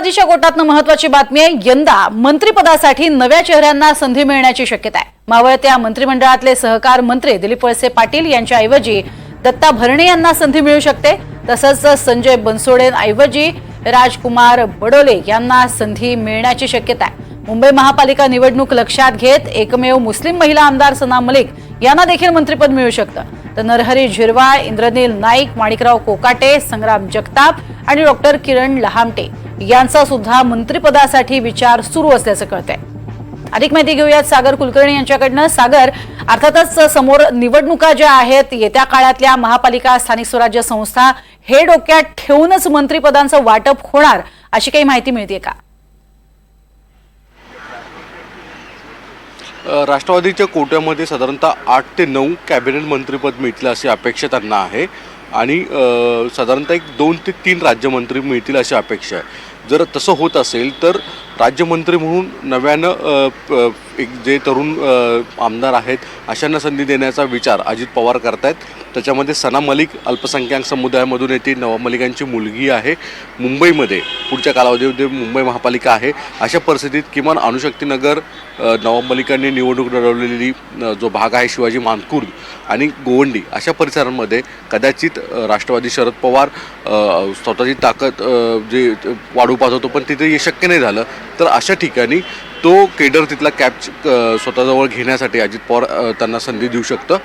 राष्ट्रवादीच्या गोटातनं महत्वाची बातमी आहे. यंदा मंत्रिपदासाठी नव्या चेहऱ्यांना संधी मिळण्याची शक्यता आहे. मावळत्या मंत्रिमंडळातले सहकार मंत्री दिलीप वळसे पाटील यांच्याऐवजी दत्ता भरणे यांना संधी मिळू शकते. तसंच संजय बनसोडेंऐवजी राजकुमार बडोले यांना संधी मिळण्याची शक्यता आहे. मुंबई महापालिका निवडणूक लक्षात घेत एकमेव मुस्लिम महिला आमदार सना मलिक यांना देखील मंत्रिपद मिळू शकतं. तर नरहरी झिरवाळ इंद्रनील नाईक माणिकराव कोकाटे संग्राम जगताप आणि डॉक्टर किरण लहामटे यांचा सुद्धा मंत्रिपदासाठी विचार सुरू असल्याचं कळतंय. अधिक माहिती घेऊयात सागर कुलकर्णी यांच्याकडनं. सागर अर्थातच समोर निवडणुका ज्या आहेत येत्या काळातल्या महापालिका स्थानिक स्वराज्य संस्था हे डोक्यात ठेवूनच मंत्रिपदांचं वाटप होणार अशी काही माहिती मिळते का? राष्ट्रवादीच्या कोट्यामध्ये साधारणतः आठ ते नऊ कॅबिनेट मंत्रीपद मिळतील अशी अपेक्षा त्यांना आहे. आणि साधारणतः एक दोन ते तीन राज्यमंत्री मिळतील अशी अपेक्षा आहे. जर तसं होत असेल तर राज्यमंत्री म्हणून नव्यानं एक जे तरुण आमदार आहेत अशांना संधी देण्याचा विचार अजित पवार करतायत. त्याच्यामध्ये सना मलिक अल्पसंख्याक समुदायामधून येते नवाब मलिकांची मुलगी आहे. मुंबईमध्ये पुढच्या कालावधीमध्ये मुंबई महापालिका आहे. अशा परिस्थितीत किमान अणुशक्तीनगर नवा नवाब मलिकांनी निवडणूक लढवलेली जो भाग आहे शिवाजी मानखुर्द आणि गोवंडी अशा परिसरांमध्ये कदाचित राष्ट्रवादी शरद पवार स्वतःची ताकद जे वाढू पाहत होतो पण तिथे हे शक्य नाही झालं. तर अशा ठिकाणी तो केडर तिथला कॅप स्वतःजवळ घेण्यासाठी अजित पवार त्यांना संधी देऊ शकतं.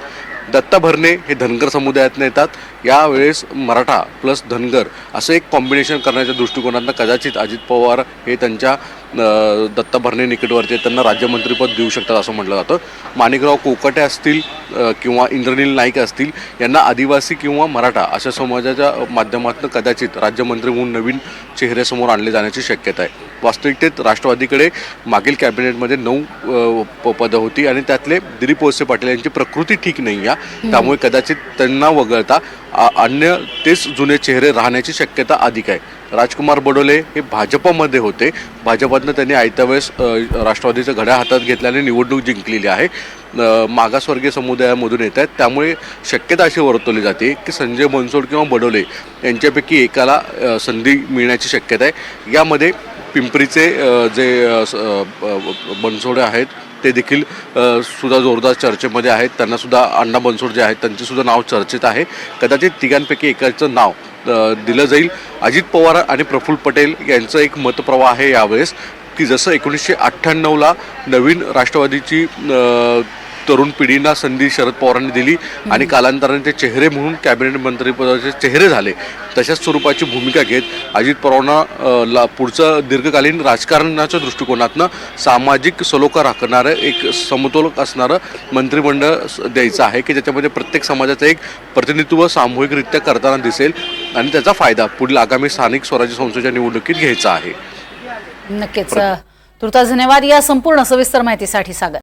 दत्ता भरणे हे धनगर समुदायातून येतात. यावेळेस मराठा प्लस धनगर असं एक कॉम्बिनेशन करण्याच्या दृष्टिकोनातनं कदाचित अजित पवार हे त्यांच्या दत्ता भरणे निकटवरती त्यांना राज्यमंत्रीपद देऊ शकतात असं म्हटलं जातं. माणिकराव कोकटे असतील किंवा इंद्रनील नाईक असतील यांना आदिवासी किंवा मराठा अशा समाजाच्या माध्यमातून कदाचित राज्यमंत्री म्हणून नवीन चेहरे समोर आणले जाण्याची शक्यता आहे. वास्तविकतेत राष्ट्रवादीकडे मागील कॅबिनेटमध्ये नऊ पदं होती आणि त्यातले दिलीप वळसे पाटील यांची प्रकृती ठीक नाही आहे त्यामुळे कदाचित त्यांना वगळता अन्य तेच जुने चेहरे राहण्याची शक्यता अधिक आहे. राजकुमार बडोले हे भाजपमध्ये होते. भाजपातनं त्यांनी आयत्या वेळेस राष्ट्रवादीचं घड्या हातात घेतल्याने निवडणूक जिंकलेली आहे. मागासवर्गीय समुदायामधून येत आहेत. त्यामुळे शक्यता अशी वर्तवली जाते की संजय बनसोड किंवा बडोले यांच्यापैकी एकाला संधी मिळण्याची शक्यता आहे. यामध्ये पिंपरीचे जे बनसोडे आहेत ते देखील सुद्धा जोरदार चर्चेमध्ये आहेत. त्यांनासुद्धा अण्णा बनसोड जे आहेत त्यांचेसुद्धा नाव चर्चेत आहे. कदाचित तिघांपैकी एकाचं नाव दिलं जाईल. अजित पवार आणि प्रफुल्ल पटेल यांचं एक मतप्रवाह आहे यावेळेस. की जसं एकोणीसशे अठ्ठ्याण्णवला नवीन राष्ट्रवादीची तरुण पिढींना संधी शरद पवारांनी दिली आणि कालांतराने ते चेहरे म्हणून कॅबिनेट मंत्रिपदाचे चेहरे झाले. तशाच स्वरूपाची भूमिका घेत अजित पवारांना ला पुढचं दीर्घकालीन राजकारणाच्या दृष्टिकोनातनं सामाजिक सलोखा राखणारं एक समतोलक असणारं मंत्रिमंडळ द्यायचं आहे की ज्याच्यामध्ये प्रत्येक समाजाचं एक प्रतिनिधित्व सामूहिकरित्या करताना दिसेल आणि त्याचा फायदा पुढील आगामी स्थानिक स्वराज्य संस्थेच्या निवडणुकीत घ्यायचा आहे. नक्कीच. तुर्तास धन्यवाद. या संपूर्ण सविस्तर माहितीसाठी सागर